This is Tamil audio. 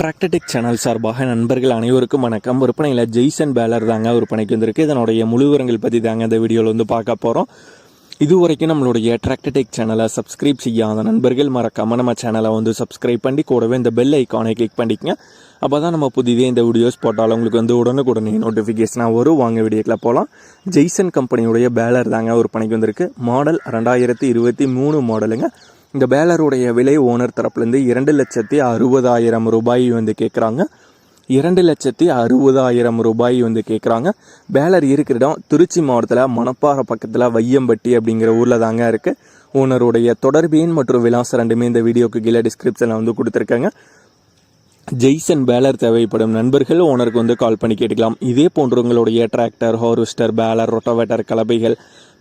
டிராக்டடிக் சேனல் சார்பாக நண்பர்கள் அனைவருக்கும் வணக்கம். விற்பனையில் ஜெய்சன் பேலர் தாங்க விற்பனைக்கு வந்திருக்கு. இதனுடைய முழுவரங்கள் பற்றி தாங்க இந்த வீடியோவில் வந்து பார்க்க போகிறோம் இதுவரைக்கும் நம்மளுடைய டிராக்டடிக் சேனலை சப்ஸ்கிரைப் செய்யாத நண்பர்கள் மறக்காமல் நம்ம சேனலை வந்து சப்ஸ்கிரைப் பண்ணி கூடவே இந்த பெல் ஐக்கானை கிளிக் பண்ணிக்கங்க. அப்போ தான் நம்ம புதிதே இந்த வீடியோஸ் போட்டாலும் உங்களுக்கு வந்து உடனுக்குடனே நோட்டிஃபிகேஷனாக வரும். வாங்க வீடியோக்கில் போகலாம் ஜெய்சன் கம்பெனியுடைய பேலர் தாங்க விற்பனைக்கு வந்திருக்கு. மாடல் ரெண்டாயிரத்தி இருபத்தி மூணு மாடலுங்க இந்த பேலருடைய விலை ஓனர் தரப்புலேருந்து இரண்டு லட்சத்தி அறுபதாயிரம் ரூபாய் வந்து கேட்குறாங்க. இரண்டு லட்சத்தி அறுபதாயிரம் ரூபாய் வந்து கேட்குறாங்க. பேலர் இருக்கிற இடம் திருச்சி மாவட்டத்தில் மணப்பாறை பக்கத்தில் வையம்பட்டி அப்படிங்கிற ஊரில் தாங்க இருக்குது ஓனருடைய தொடர்பின் மற்றும் விலாசம் ரெண்டுமே இந்த வீடியோக்கு கீழே டிஸ்கிரிப்ஷனில் வந்து கொடுத்துருக்காங்க. ஜெய்சன் பேலர் தேவைப்படும் நண்பர்கள் ஓனருக்கு வந்து கால் பண்ணி கேட்டுக்கலாம். இதே போன்ற உங்களுடைய டிராக்டர் ஹார்வெஸ்டர் பேலர் ரொட்டோவேட்டர் கலபைகள்